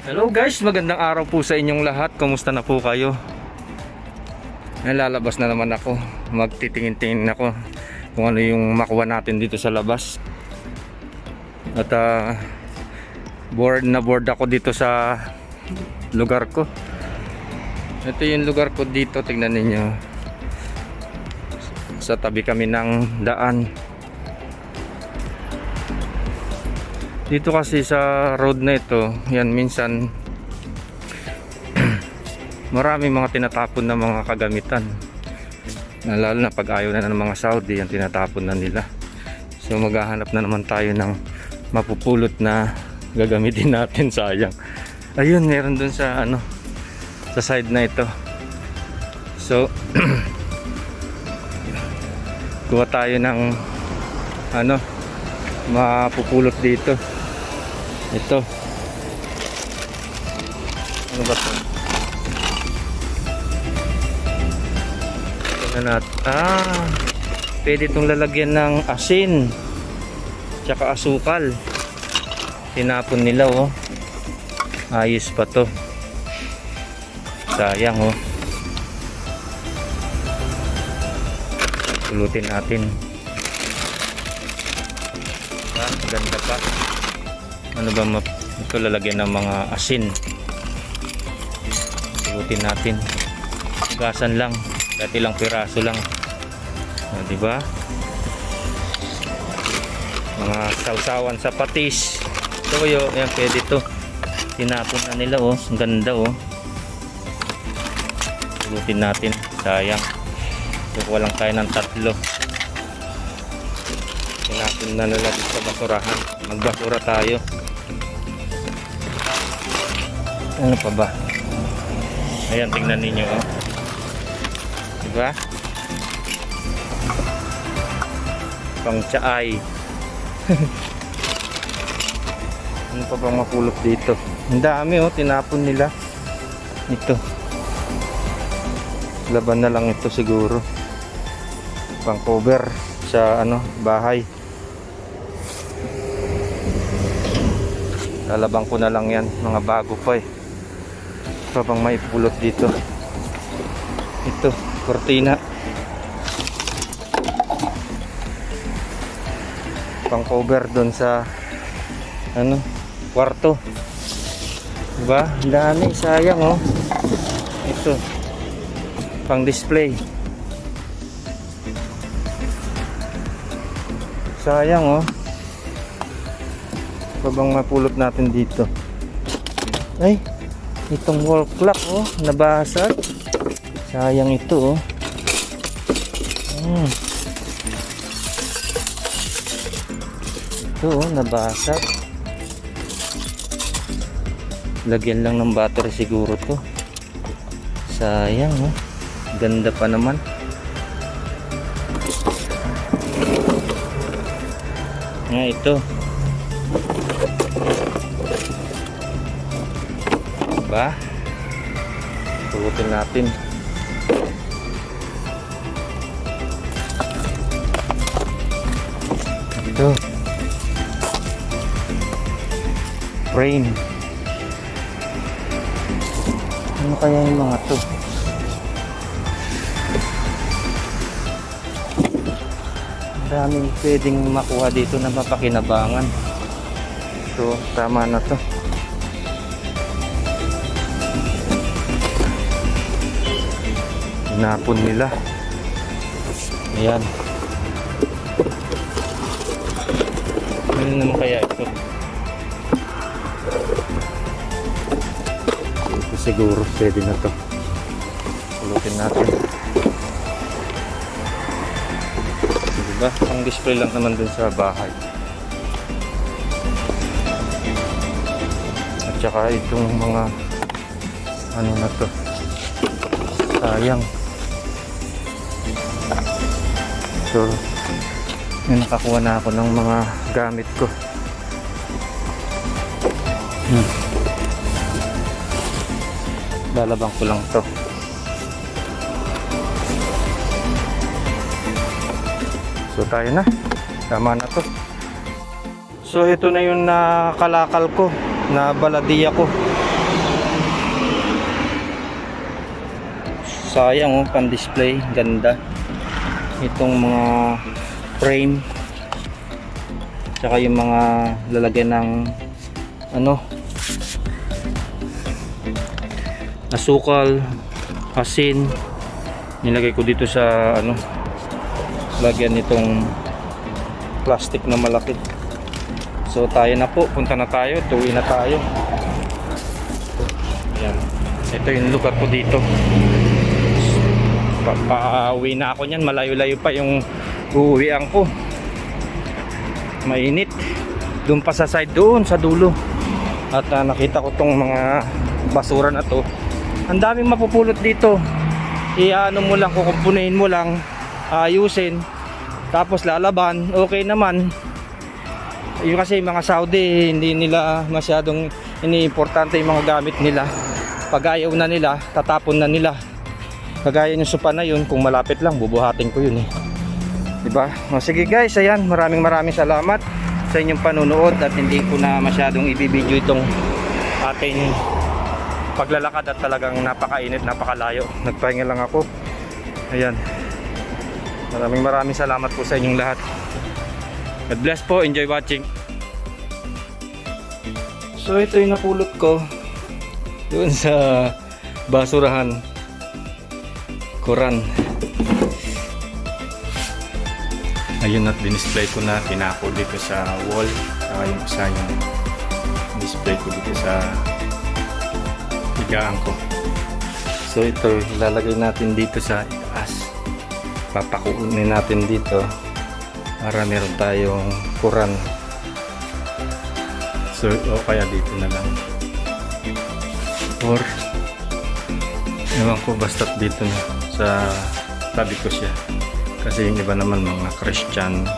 Hello guys, magandang araw po sa inyong lahat. Kumusta na po kayo? Nalalabas na naman ako. Magtitingin-tingin ako kung ano yung makuha natin dito sa labas. At ah, bored na bored ako dito sa lugar ko. Ito yung lugar ko dito, tingnan ninyo. Sa tabi kami ng daan. Dito kasi sa road na ito, yan minsan marami mga tinatapon na mga kagamitan. Lalo na pag ayaw na ng mga Saudi, yan tinatapon na nila. So maghahanap na naman tayo ng mapupulot na gagamitin natin sayang. Ayun, meron dun sa ano sa side na ito. So kuha tayo ng ano mapupulot dito. Ito. Ano ba ito? Tingnan natin. Ah, pwede itong lalagyan ng asin. Tsaka asukal. Tinapon nila oh. Ayos pa to. Sayang oh. Pulutin natin. Ah, ganda pa. Ano ba? Ito lalagyan ng mga asin. Pulutin natin. Gasan lang. Kahit ilang piraso lang. Ah, di ba? Mga sausawan sa patis. Toyo, yan pwede to. Tinapon na nila oh. Ang ganda oh. Pulutin natin. Sayang. Kukuha lang tayo ng tatlo. Tinapon na nila sa basurahan. Magbasura tayo. Ano pa ba? Ayan, tingnan ninyo oh. Diba? Pang tsaay. ano pa bang mapulot dito? Ang dami oh, tinapon nila. Ito. Laban na lang ito siguro. Pang cover sa ano, bahay. Lalabang ko na lang yan, mga bago pa eh. Pa bang may dito? Ito, kortina. Pang cover doon sa ano, kwarto. Diba? Ang dami, sayang oh. Ito. Pang display. Sayang oh. Pa bang mapulot natin dito? Ay, itong wall clock oh, nabasag. Sayang ito oh. Hmm. Ito oh, nabasag. Lagyan lang ng battery siguro to. Sayang oh. Ganda pa naman. Nga ito. Diba? Pulutin natin. Ito. Frame. Ano kaya yung mga to? Daming pwedeng makuha dito na mapakinabangan. So, tama na to. Inapon nila. Ayan. Ano naman kaya ito? Ito siguro pwede na to. Pulutin natin. Diba? Ang display lang naman dun sa bahay. At saka itong mga ano na to. Sayang. So, yun, nakakuha na ako ng mga gamit ko. Hmm. Lalabang ko lang to. So, tayo na. Tama na to. So, ito na yung nakalakal ko, na baladiya ko. sayang oh, pan display ganda itong mga frame. Tsaka yung mga lalagyan ng ano asukal asin. Nilagay ko dito sa ano lagyan nitong plastic na malaki. So tayo na po. Punta na tayo. Tuwi na tayo. Yan ito yung lugar ko dito pa pauwi na ako niyan. Malayo-layo pa yung uuwian ko. Mainit. Doon pa sa side doon sa dulo. At ah, nakita ko tong mga basura na to. Ang daming mapupulot dito. Iano mo lang kukumpunin mo lang ayusin. Tapos lalaban okay naman. Yung kasi mga Saudi hindi nila masyadong iniimportante yung mga gamit nila. Pag ayaw na nila tatapon na nila kagaya yung sopa na yun kung malapit lang bubuhatin ko yun eh. Diba? O, sige guys ayan maraming maraming salamat sa inyong panunood at hindi ko na masyadong ibibideo itong ating paglalakad at talagang napakainit napakalayo. Nagpahinga lang ako. Ayan. Maraming maraming salamat po sa inyong lahat. God bless po enjoy watching. So ito yung napulot ko doon sa basurahan Koran. Ayun at dinisplay ko na tinako dito sa wall. Saka yung isa yung display ko dito sa higaan ko. So ito ilalagay natin dito sa itaas. Papakuunin natin dito para meron tayong kuran so o kaya dito na lang. Or ewan ko basta dito na sa tabi ko siya. Kasi yung iba naman mga Christian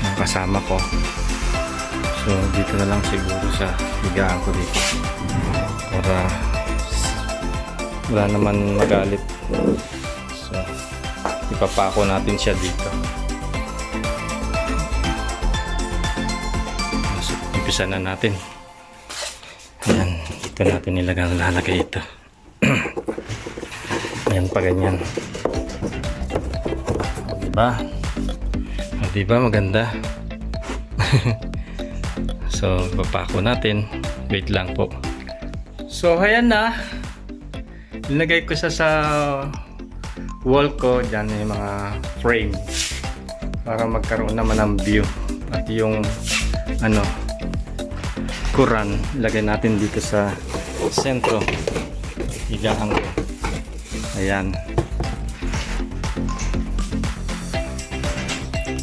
ang kasama ko. So dito na lang siguro sa higaan ko dito. Para wala naman magalit. So ipapako natin siya dito. So, umpisa na natin. Ayan dito natin nilagay lalagay ito ayan pa ganyan. Diba? O, diba? Maganda. So papako natin. Wait lang po. So ayan na. Linagay ko sa sa wall ko. Dyan yung mga frame. Para magkaroon naman ng view. At yung ano kuran. Lagay natin dito sa sentro. Higaan ko ayan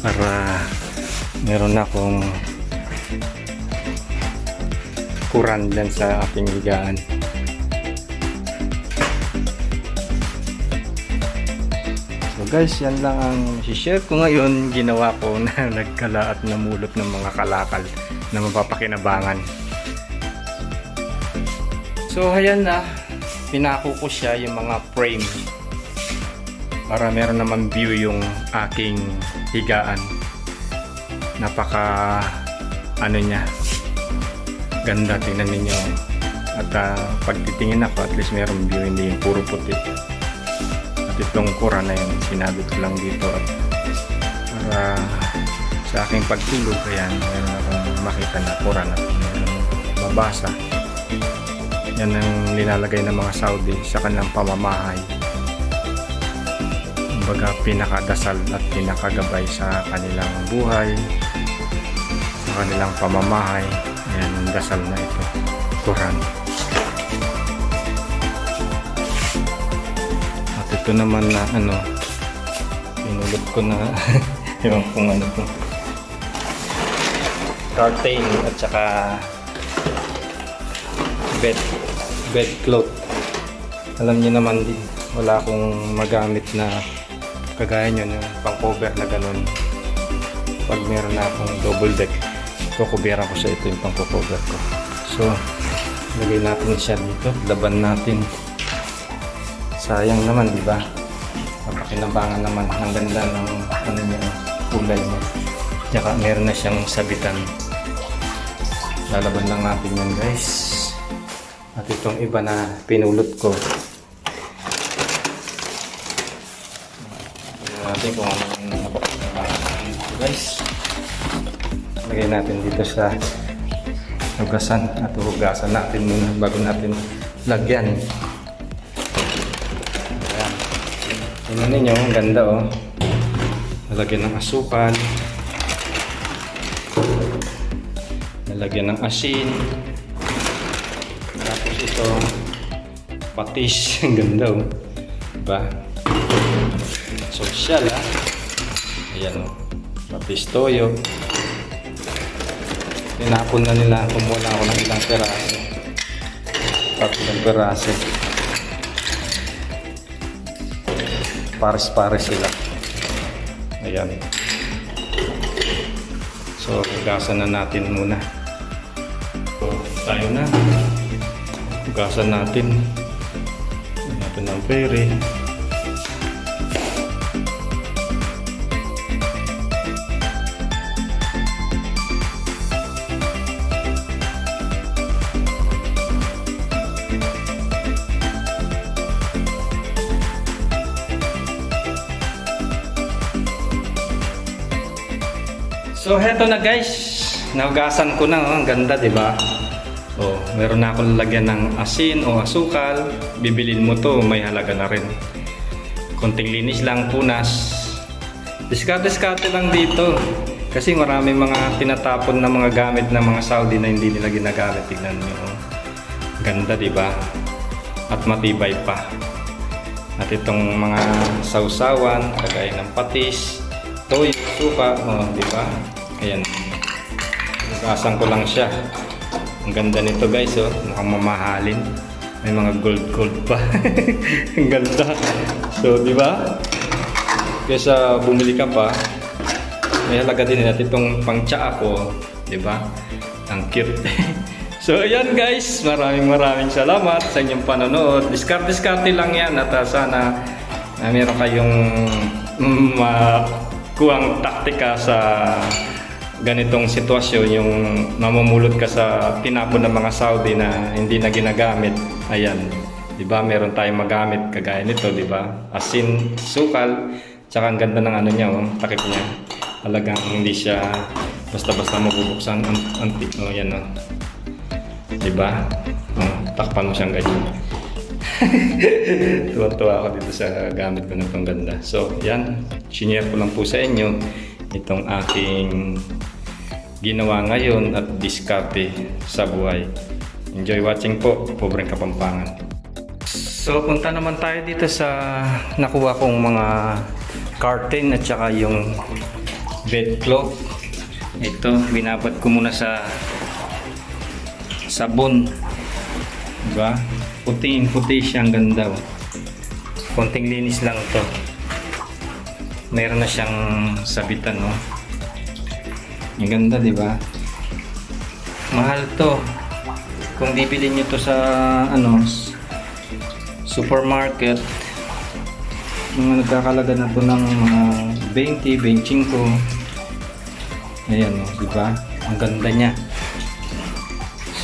para meron na akong kuran dyan sa ating higaan So guys, yan lang ang share ko ngayon. Ginawa ko na nagkala at namulot ng mga kalakal na mapapakinabangan. So ayan na, pinako ko siya yung mga frame para meron naman view yung aking higaan. Napaka ano niya, ganda. Tingnan ninyo. At uh, pag titingin ako, at least meron view, hindi yung puro puti. At itong kura na yun sinabi ko lang dito. At para sa aking pagtulog ayan meron akong makita na kura na meron. Mabasa yan ang linalagay ng mga Saudi sa kanilang pamamahay. Kumbaga pinakadasal at pinakagabay sa kanilang buhay sa kanilang pamamahay. Ayan ang dasal na ito. Quran. At ito naman na ano, pinulot ko na ewan kung ano to. Curtain at saka bed bed cloth. Alam niyo naman din, wala akong magamit na kagaya nyo yung pang cover na ganun. Pag meron na akong double deck, kukuberan ko siya ito yung pang cover ko. So, lagay natin siya dito, laban natin sayang naman di ba napakinabangan naman ang ganda ng ano niya kulay niya tsaka meron na siyang sabitan lalaban lang natin yan guys at itong iba na pinulot ko natin kung anong guys. Lagay natin dito sa hugasan at hugasan natin muna bago natin lagyan. Ayan. Tingnan ninyo, ang ganda oh. Nalagyan ng asukal. Nalagyan ng asin. Ito, patis. Ang ganda oh. Diba? Social ah. Ayan oh. Patis toyo. Tinapon na nila. Kumuha na ako ng ilang peraso. Tatlong peraso. Pares-pares sila. Ayan. So, hugasan na natin muna. So, tayo na. Hugasan natin. Natin ng pere. So heto na guys, nahugasan ko na, oh. ang ganda 'di ba? Meron na akong lalagyan ng asin o asukal. Bibilin mo to, may halaga na rin. Konting linis lang, punas. Diskarte-diskarte lang dito. Kasi marami mga tinatapon na mga gamit ng mga Saudi na hindi nila ginagamit. Tignan nyo. oh. Ganda, di ba? At matibay pa. At itong mga sausawan, kagaya ng patis, toyo, suka, oh, di ba? Ayan. Hugasan ko lang siya. Ang ganda nito guys, oh. Mukhang mamahalin. May mga gold-gold pa. Ang ganda. So, di ba? Kesa bumili ka pa, may halaga din natin itong pangtsaa ko. Di ba? Ang cute. so, ayan guys. Maraming maraming salamat sa inyong panonood. Discard-discarte lang yan at ah, sana na meron kayong mm, makuhang taktika sa ganitong sitwasyon yung mamumulot ka sa tinapon ng mga Saudi na hindi na ginagamit. Ayan. 'Di ba? Meron tayong magamit kagaya nito, 'di ba? Asin, sukal, tsaka ang ganda ng ano niya, oh, takip niya. Talagang hindi siya basta-basta mabubuksan ang antik. Oh, yan oh. 'Di ba? Oh, takpan mo siyang ganyan. Tuwa-tuwa ako dito sa gamit ko na itong ganda. So, yan. Sinare ko lang po sa inyo itong aking ginawa ngayon at diskarte sa buhay. Enjoy watching po, Pobreng Kapampangan. So, punta naman tayo dito sa nakuha kong mga curtain at saka yung bedcloth. Ito, binabad ko muna sa sabon. Diba? Puting puti siya, ang ganda. oh. Konting linis lang to. Meron na siyang sabitan, no? Ang ganda, di ba? Mahal to. Kung bibili nyo to sa, ano, supermarket, mga nagkakalaga na to ng mga 20, 25. Ayan, no? di ba? Ang ganda niya.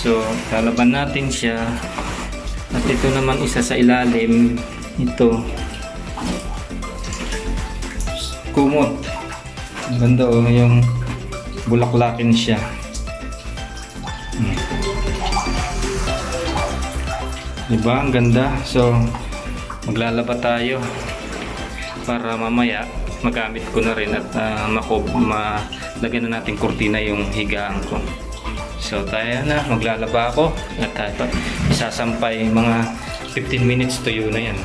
So, lalaban natin siya. At ito naman isa sa ilalim. Ito. Kumot. Ang ganda oh, yung bulaklakin siya. Hmm. Diba? Ang ganda. So, maglalaba tayo para mamaya magamit ko na rin at uh, makob, malagyan na natin kurtina yung higaan ko. So tayo na, maglalaba ako at ito, isasampay mga 15 minutes tuyo na yan.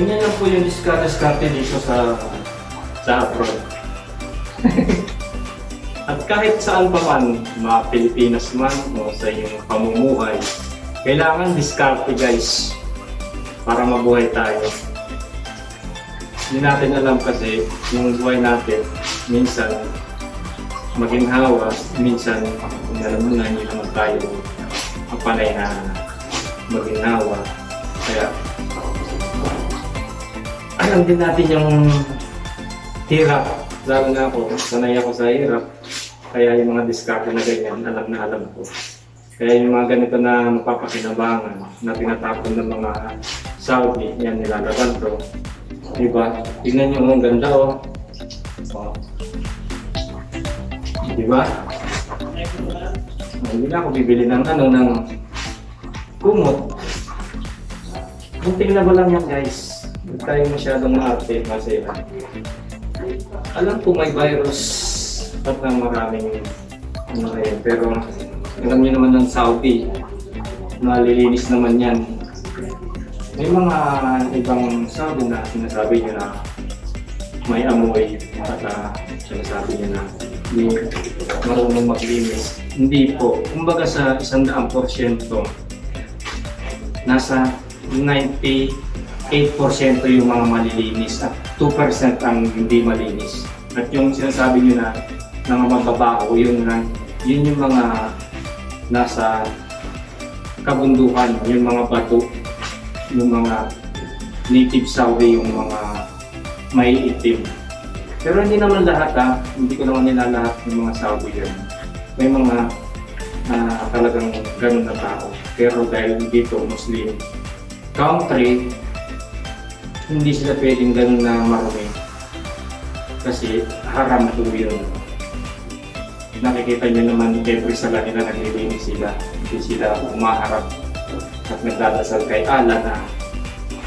Ganyan lang po yung discard-discarte dito sa sa abroad. At kahit saan pa man, mga Pilipinas man o sa iyong pamumuhay, kailangan diskarte guys para mabuhay tayo. Hindi natin alam kasi yung buhay natin, minsan maginhawa, minsan kung alam mo na hindi naman tayo mapanay na maginhawa. Kaya alam din natin yung hirap. Lalo na ako, sanay ako sa hirap. Kaya yung mga diskarte na ganyan, alam na alam ko. Kaya yung mga ganito na mapapakinabangan na tinatapon ng mga Saudi, yan nilalaban to. Diba? Tingnan nyo, ang ganda oh. oh. Diba? Hindi na ako bibili ng ano, ng kumot. Kunting na ba lang yan guys? Huwag tayo masyadong maarte kasi alam ko may virus at na maraming ano yan. Pero alam niyo naman ng Saudi, nalilinis naman yan. May mga ibang Saudi na sinasabi niyo na may amoy at uh, sinasabi niya na hindi marunong maglinis. Hindi po. Kumbaga sa isang daang porsyento, nasa 98% yung mga malilinis at 2% ang hindi malinis. At yung sinasabi niyo na mga mababaho, yun, na, yun yung mga nasa kabundukan, yung mga bato, yung mga native Saudi, yung mga may itim. Pero hindi naman lahat ha, hindi ko naman nila lahat ng mga Saudi yun. May mga ah, talagang ganun na tao. Pero dahil dito Muslim country, hindi sila pwedeng ganun na marami. Kasi haram po yun. Nakikita niyo naman every sala nila naglilinis sila. Hindi sila umaharap at nagdadasal kay Allah na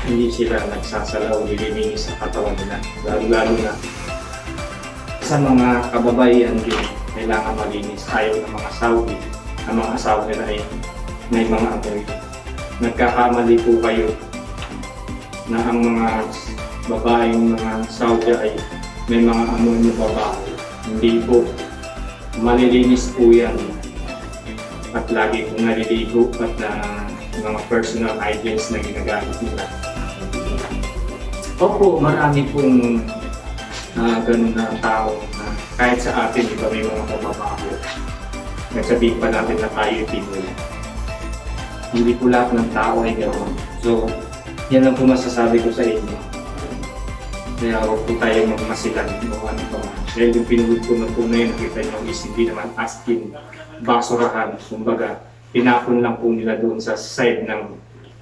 hindi sila nagsasalaw, nililinis sa katawan nila. Lalo-lalo na sa mga kababayan din, kailangan malinis. Ayaw ng mga Saudi, ang mga asawa nila ay may mga amoy. Nagkakamali po kayo na ang mga babaeng mga Saudi ay may mga amoy na babae. Hindi po. Malilinis po yan. At lagi pong naliligo at na mga personal hygienes na ginagamit nila. Opo, marami pong na ganun na tao na kahit sa atin, di ba may mga pamabaho. Nagsabihin pa natin na tayo Pinoy. Hindi po lahat ng tao ay gano'n. So, yan ang po masasabi ko sa inyo. Kaya huwag po tayo magmasilan o ano pa. Yung pinulot ko na po na nakita nyo is hindi naman askin basurahan. Kumbaga, tinapon lang po nila doon sa side ng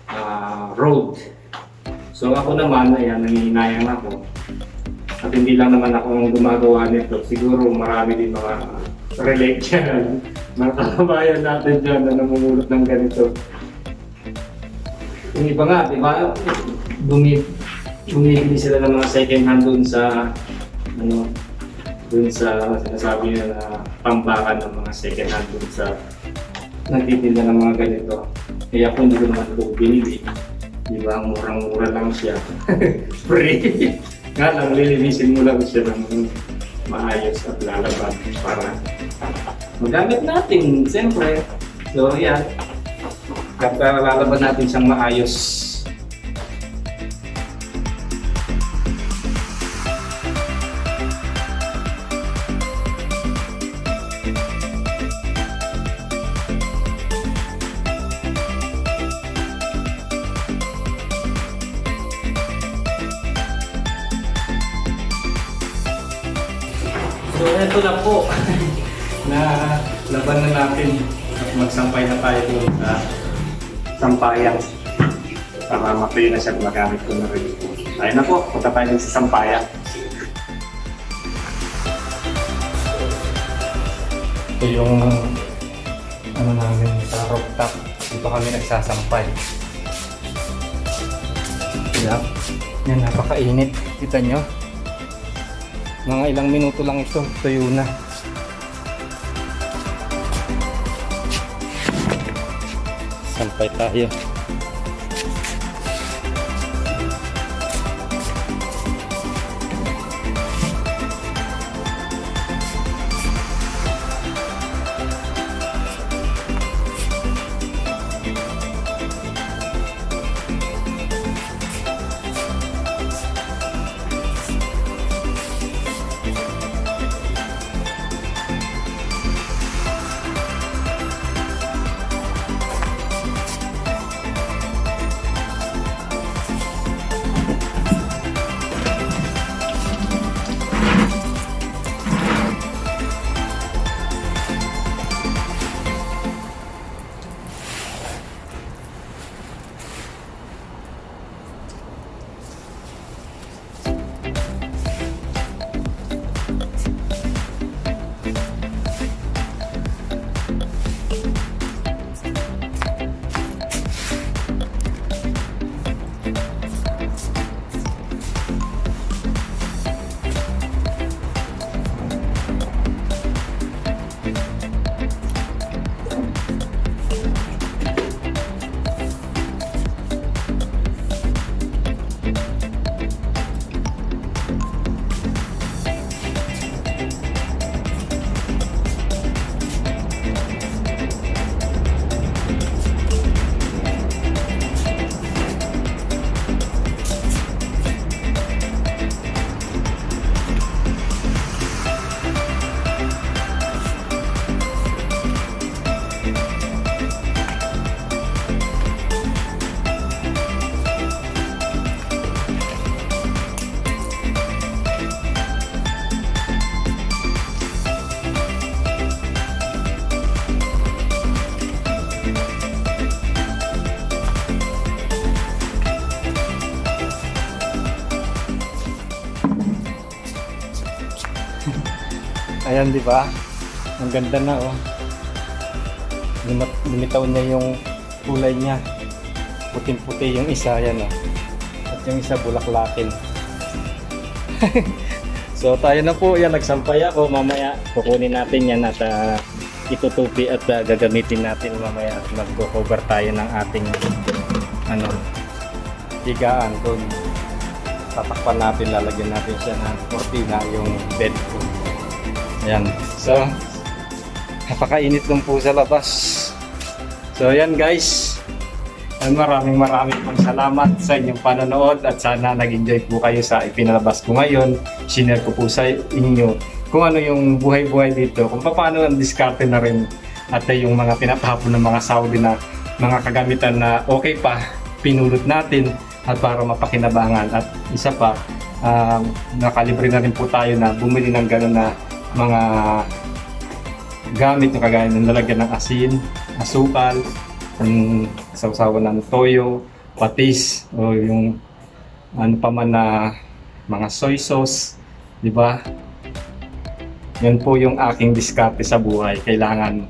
ah, road. So ako naman, ayan, nangihinayang ako. At hindi lang naman ako ang gumagawa nito. Siguro marami din mga relate dyan. Mga kababayan natin dyan na namumulot ng ganito. Yung iba nga, di ba? Bumi, bumibili sila ng mga second hand dun sa ano, dun sa sinasabi nila na pambakan ng mga second hand dun sa nagtitinda ng mga ganito. Kaya kung hindi ko naman ito binili, di ba, murang-mura lang siya. Free. Nga lang, lilinisin mo lang siya ng maayos at lalaban para magamit natin, siyempre. So, yan. Kapag lalaban natin siyang maayos. So, eto na po. na laban na natin at magsampay na tayo doon sa sampayan. Para matuyo na siya gumagamit ko na rin. Ayun na po, punta tayo sa sampayan. Ito yung ano namin sa rooftop. Dito kami nagsasampay. Yan. Yan, napakainit. Kita nyo? Mga ilang minuto lang ito, tuyo na. préparé Ayan, di ba? Ang ganda na, oh. Lumitaw niya yung kulay niya. Puting-puti yung isa, yan, oh. At yung isa bulaklakin. so, tayo na po. Yan, nagsampay ako. Mamaya, kukunin natin yan at ah, itutupi at ah, gagamitin natin mamaya. Mag-cover tayo ng ating ano, higaan doon. Tatakpan natin, lalagyan natin siya ng cortina, yung bed ko. Ayan. So, napakainit lang po sa labas. So, ayan guys. Ayan, maraming maraming pong salamat sa inyong panonood at sana nag-enjoy po kayo sa ipinalabas ko ngayon. Sinare ko po sa inyo kung ano yung buhay-buhay dito, kung paano ang diskarte na rin at yung mga tinatapon ng mga Saudi na mga kagamitan na okay pa, pinulot natin at para mapakinabangan. At isa pa, ah, nakalibre na rin po tayo na bumili ng gano'n na mga gamit na kagaya ng lalagyan ng asin, asukal, ang sausawan ng toyo, patis, o yung ano pa man na mga soy sauce, di ba? Yan po yung aking diskarte sa buhay. Kailangan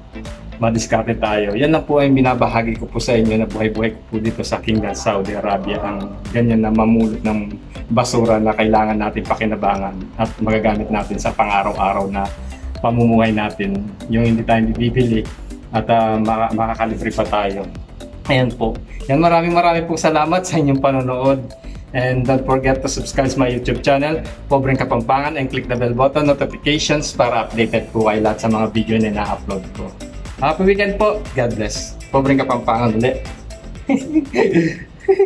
madiskarte tayo. Yan lang po ay binabahagi ko po sa inyo na buhay-buhay ko po dito sa Kingdom, Saudi Arabia. Ang ganyan na mamulot ng basura na kailangan natin pakinabangan at magagamit natin sa pang-araw-araw na pamumuhay natin. Yung hindi tayo bibili at uh, maka- makakalibre pa tayo. Ayan po. Yan maraming maraming po salamat sa inyong panonood. And don't forget to subscribe to my YouTube channel, Pobreng Kapampangan, and click the bell button notifications para updated po kayo lahat sa mga video na na-upload ko. Happy weekend po. God bless. Pobreng Kapampangan ulit.